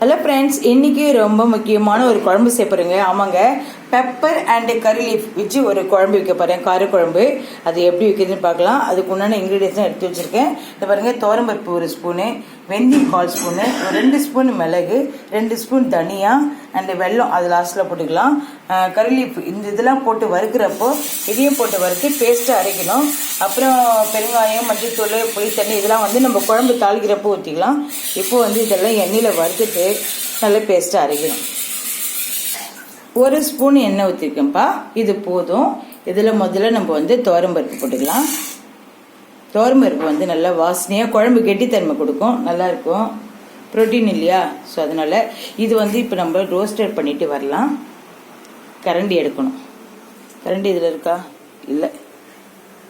Hello friends இன்னைக்கு ரொம்ப முக்கியமான ஒரு குழம்பு செய்ய ஆமாங்க. பெப்பர் அண்ட் கறி லீஃப் வச்சு ஒரு குழம்பு வைக்க போறேன். காரக்குழம்பு அது எப்படி வைக்கிறதுன்னு பார்க்கலாம். அதுக்கு உண்டான இன்க்ரீடியன்ஸ் எடுத்து வச்சிருக்கேன். இந்த பாருங்க. தோரம்பருப்பு ஒரு ஸ்பூனு வெந்தயம் கால் ஸ்பூனு ரெண்டு ஸ்பூன் மிளகு ரெண்டு ஸ்பூன் தனியா அண்ட் வெல்லம் அது லாஸ்ட்டில் போட்டுக்கலாம். அஹ் இந்த இதெல்லாம் போட்டு வறுக்கிறப்போ இதையும் போட்டு வறுத்து பேஸ்ட்டு அரைக்கணும். அப்புறம் பெருங்காயம் மஞ்சள்தூள் புளி தண்ணி இதெல்லாம் வந்து நம்ம குழம்பு தாளிக்கிறப்போ ஊற்றிக்கலாம் இப்போ வந்து இதெல்லாம் எண்ணெயில் வறுத்துட்டு நல்லா பேஸ்ட்டு அரைக்கணும். ஒரு ஸ்பூன் எண்ணெய் ஊற்றிருக்கேன்ப்பா இது போதும். இதில் முதல்ல நம்ம வந்து துவரம்பருப்பு போட்டுக்கலாம். துவரம்பருப்பு வந்து நல்லா வாசனையாக குழம்பு கெட்டித்தன்மை கொடுக்கும். நல்லாயிருக்கும் ப்ரோட்டீன் இல்லையா? ஸோ அதனால் இது வந்து இப்போ நம்ம ரோஸ்டட் பண்ணிவிட்டு வரலாம். கரண்டி எடுக்கணும். கரண்டி இதில் இருக்கா? இல்லை.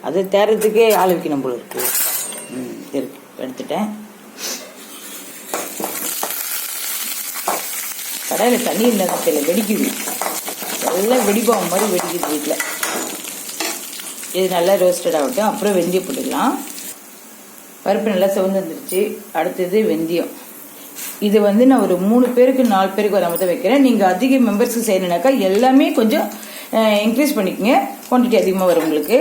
அது தேர்றதுக்கே ஆள் வைக்கணும் போல இருக்கு. ம் இருக்கு எடுத்துட்டேன். கடையில் தண்ணி இல்லாத தெரியல வெடிக்குது. எல்லாம் வெடிப்பாக மாதிரி வெடிக்குது வீட்டில் இது நல்லா ரோஸ்டட் ஆகட்டும். அப்புறம் வெந்தயம் போட்டுக்கலாம். பருப்பு நல்லா சிவந்து வந்துருச்சு. அடுத்தது வெந்தயம். இது வந்து நான் ஒரு மூணு பேருக்கு நாலு பேருக்கு வர மாதிரி வைக்கிறேன். நீங்கள் அதிக மெம்பர்ஸ்க்கு செய்யணுனாக்கா எல்லாமே கொஞ்சம் இன்க்ரீஸ் பண்ணிக்கோங்க. குவான்டிட்டி அதிகமாக வரும் உங்களுக்கு.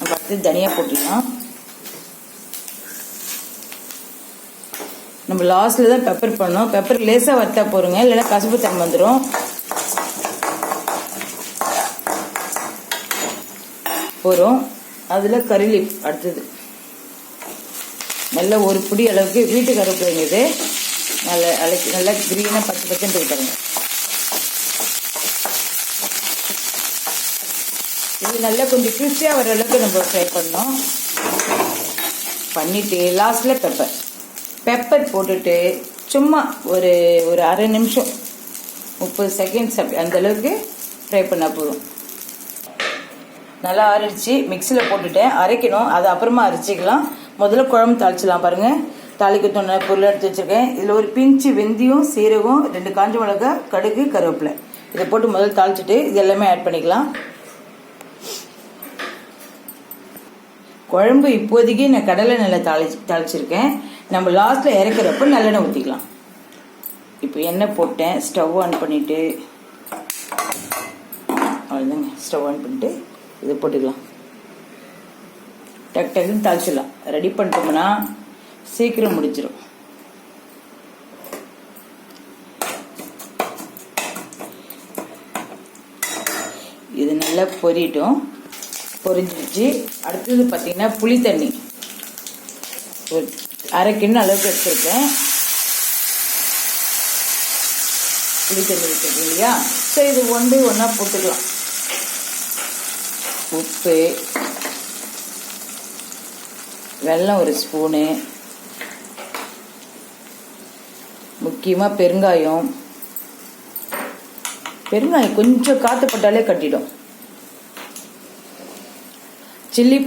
நம்ம தனியாக போட்டுக்கலாம் நம்ம லாஸ்ட்டில் தான் பெப்பர் பண்ணோம். பெப்பர் லேசாக வறுத்தா போருங்க. இல்லைன்னா கசப்பு தன்மை வந்துடும் போகிறோம் அதில் கறி லீஃப் அடுத்தது. நல்ல ஒரு பிடி அளவுக்கு வீட்டு கருவேப்பிலைங்க இது நல்ல அழைச்சி நல்லா க்ரீனாக பத்து பச்சைன்னு விட்டுருங்க இது நல்லா கொஞ்சம் கிறிஸ்பியாக வர அளவுக்கு நம்ம ஃப்ரை பண்ணோம் பண்ணிட்டு லாஸ்ட்டில் பெப்பர் பெப்பர் போட்டுட்டு சும்மா ஒரு ஒரு அரை நிமிஷம் முப்பது செகண்ட்ஸ் அப்படி அந்தளவுக்கு ஃப்ரை பண்ணால் போதும். நல்லா அரைச்சி மிக்சியில் போட்டுட்டேன். அரைக்கணும். அது அப்புறமா அரைச்சிக்கலாம். முதல்ல குழம்பு தாளிச்சிடலாம் பாருங்கள் தாளிக்க தோண பொருள் எடுத்து வச்சுருக்கேன். இதில் ஒரு பிஞ்சு வெந்தயம் சீரகம் ரெண்டு காஞ்ச மிளகா கடுகு கருவேப்பிலை. இதை போட்டு முதல்ல தாளிச்சிட்டு இது எல்லாமே ஆட் பண்ணிக்கலாம். குழம்பு இப்போதைக்கு நான் கடலை நல்லா தாளி தாளிச்சிருக்கேன். நம்ம லாஸ்ட்டில் இறக்குறப்ப நல்லெண்ணெய் ஊற்றிக்கலாம் இப்போ எண்ணெய் போட்டேன். ஸ்டவ் ஆன் பண்ணிவிட்டு அவ்வளோதாங்க ஸ்டவ் ஆன் பண்ணிட்டு இதை போட்டுக்கலாம். டக் டக்குன்னு தாளிச்சிடலாம். ரெடி பண்ணிட்டோம்னா சீக்கிரம் முடிஞ்சிடும் இது நல்லா பொரியட்டும். பொரிஞ்சிருச்சு. அடுத்தது பார்த்தீங்கன்னா புளி தண்ணி. ஒரு அரை அளவுக்கு எடுத்துருக்கேன். புளி தண்ணி வச்சுருக்கேன் இல்லையா? சரி இது ஒன்று ஒன்றா போட்டுக்கலாம். உப்பு வெல்லம் ஒரு ஸ்பூனு. முக்கியமாக பெருங்காயம். பெருங்காயம் கொஞ்சம் காற்று பட்டாலே கட்டிடும். சில்லி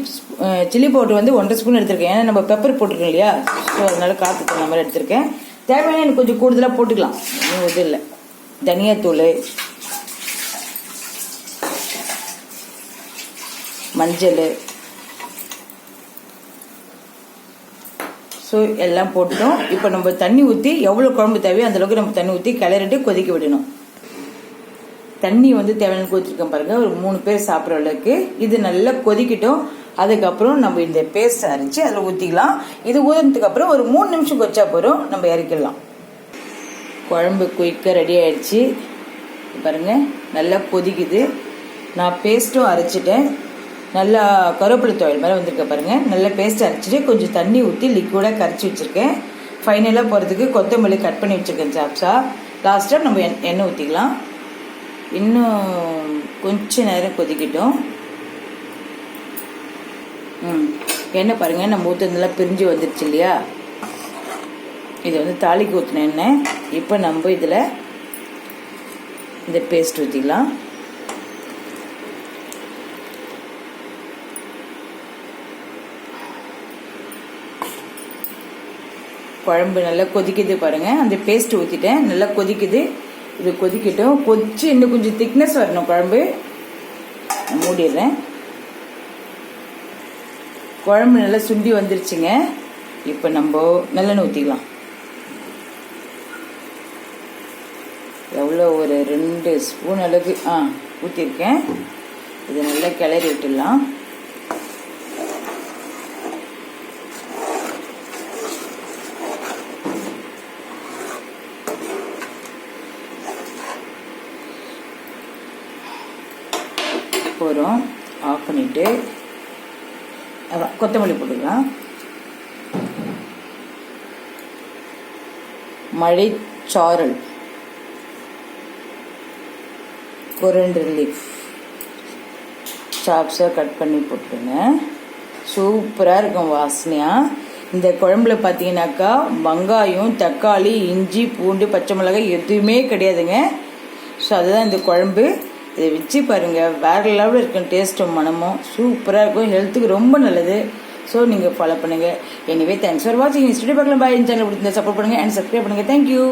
சில்லி பவுடர் வந்து ஒன்றரை ஸ்பூன் எடுத்திருக்கேன். ஏன்னா நம்ம பெப்பர் போட்டிருக்கோம் இல்லையா? ஸோ அதனால காற்று தகுந்த மாதிரி எடுத்திருக்கேன். தேவையான எனக்கு கொஞ்சம் கூடுதலாக போட்டுக்கலாம். ஒன்றும் இது இல்லை. தனியாத்தூள். மஞ்சள். ஸோ எல்லாம் போட்டோம். இப்போ நம்ம தண்ணி ஊற்றி எவ்வளோ குழம்பு தேவையோ அந்தளவுக்கு நம்ம தண்ணி ஊற்றி கிளறிட்டு கொதிக்க விடணும். தண்ணி வந்து தேவையான ஊற்றிருக்கேன் பாருங்கள் ஒரு மூணு பேர் சாப்பிட்ற அளவுக்கு. இது நல்லா கொதிக்கட்டும். அதுக்கப்புறம் நம்ம இந்த பேஸ்ட் அரைச்சி அதில் ஊற்றிக்கலாம் இது ஊதுனதுக்கு அப்புறம் ஒரு மூணு நிமிஷம் கொச்சா போகிறோம் நம்ம இறக்கிடலாம். குழம்பு குயிக்காக ரெடி ஆயிடுச்சு. பாருங்க நல்லா கொதிக்குது. நான் பேஸ்ட்டும் அரைச்சிட்டேன். நல்லா கருவேப்பிலை துவையல் மாதிரி வந்திருக்க பாருங்கள் நல்லா பேஸ்ட் அரைச்சிட்டு கொஞ்சம் தண்ணி ஊற்றி லிக்விடாக கரைச்சி வச்சுருக்கேன். ஃபைனலாக போகிறதுக்கு கொத்தமல்லி கட் பண்ணி வச்சுருக்கேன் சாப்ஸா லாஸ்ட்டாக நம்ம எண் எண்ணெய் ஊற்றிக்கலாம் இன்னும் கொஞ்ச நேரம் கொதிக்கட்டும். ம் எண்ணெய் பாருங்கள் நம்ம ஊற்றுனதெல்லாம் பிரிஞ்சு வந்துருச்சு இல்லையா? இது வந்து தாலிக்கு ஊற்றின எண்ணெய். இப்போ நம்ம இதில் இந்த பேஸ்ட் ஊற்றிக்கலாம் குழம்பு நல்லா கொதிக்குது பாருங்கள் அந்த பேஸ்ட் ஊற்றிட்டேன் நல்லா கொதிக்குது. இது கொதிக்கட்டும். கொதிச்சு இன்னும் கொஞ்சம் திக்னஸ் வரணும் குழம்பு. மூடிடுறேன். குழம்பு நல்லா சுண்டி வந்துருச்சுங்க. இப்போ நம்ம நல்லெண்ணெய் ஊற்றிக்கலாம் எவ்வளோ ஒரு ரெண்டு ஸ்பூன் அளவுக்கு ஆ ஊற்றிருக்கேன் இது நல்லா கிளறி விட்டுடலாம். போகிறோம். ஆஃப் பண்ணிவிட்டு அதான் கொத்தமல்லி போட்டுக்கலாம். மழைச்சாரல் கொரண்டர் லீஃப் சாப்ஸாக கட் பண்ணி போட்டுருங்க. சூப்பராக இருக்கும் வாசனையாக இந்த குழம்புல பார்த்தீங்கன்னாக்கா வெங்காயம் தக்காளி இஞ்சி பூண்டு பச்சை மிளகாய் எதுவுமே கிடையாதுங்க. ஸோ அதுதான் இந்த குழம்பு. இதை வச்சு பாருங்கள் வேறு லெவலில் இருக்கும் டேஸ்ட்டும் மனமும். சூப்பராக இருக்கும். ஹெல்த்துக்கு ரொம்ப நல்லது. ஸோ நீங்கள் ஃபாலோ பண்ணுங்கள் எனிவே தேங்க்ஸ் ஃபார் வாட்சிங் ஸ்டுடியோ பார்க்கலாம். பாய் சேனல் பிடிச்சிருந்தா சப்போர்ட் பண்ணுங்கள் அண்ட் சப்ஸ்கிரைப் பண்ணுங்கள் தேங்க்யூ